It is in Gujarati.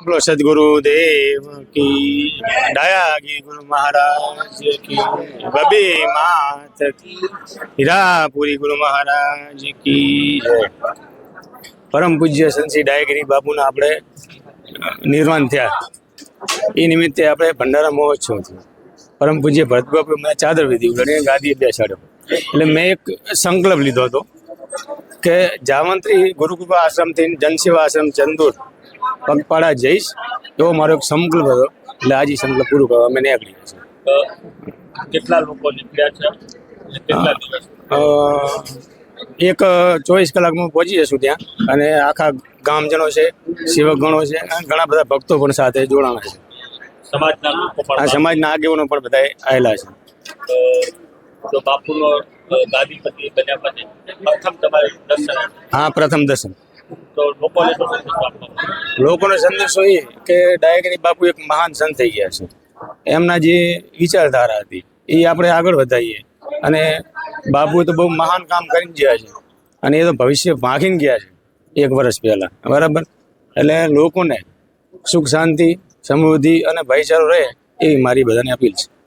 બોલો સદગુરુ દેવ કી કી ગુરુ મહારાજ કી બબે માત હીરાપુરી ગુરુ મહારાજ કી પરમ પૂજ્ય સંસી ડાયગીરી બાપુના આપણે નિર્વાણ થયા. એ નિમિત્તે આપણે ભંડારા મહોત્સવ થયો. પરમ પૂજ્ય ભરત બાપુ મેં ચાદર વિધિ ઉગાડી ગાદી બેસાડ્યો એટલે મેં એક સંકલ્પ લીધો હતો કે જામંત્રી ગુરુકૃપા આશ્રમથી જનસેવા આશ્રમ ચંદુર પગપાળા જઈશ એવો મારો એક સંકલ્પ હતો. એટલે આજે સંકલ્પ પૂરું કરવા અમે નીકળી છીએ. કેટલા લોકો નીકળ્યા છે? કેટલા દિવસ? એક ચોવીસ કલાકમાં પહોંચી જશું ત્યાં. અને આખા ગામજનો છે સેવકગણો છે ઘણા બધા ભક્તો પણ સાથે જોડાણા છે. સમાજના આ સમાજના આગેવાનો પણ બધા આવેલા છે. તો બાપુનો ગાદીપતિ બન્યા પછી પ્રથમ તમારે દર્શન હા પ્રથમ દર્શન. તો લોકોને સંદેશો એ કે ડાયગરી બાપુ એક મહાન સંત થઈ ગયા છે. એમના જે વિચારધારા હતી, એ આપણે આગળ વધારીએ. અને બાપુ તો બહુ મહાન કામ કરીને ગયા છે. અને એ તો ભવિષ્ય ભાંગીને ગયા છે, એક વર્ષ પહેલા. બરાબર? એટલે લોકોને સુખ, શાંતિ, સમૃદ્ધિ અને ભાઈચારો રહે, એવી મારી બધાને અપીલ છે.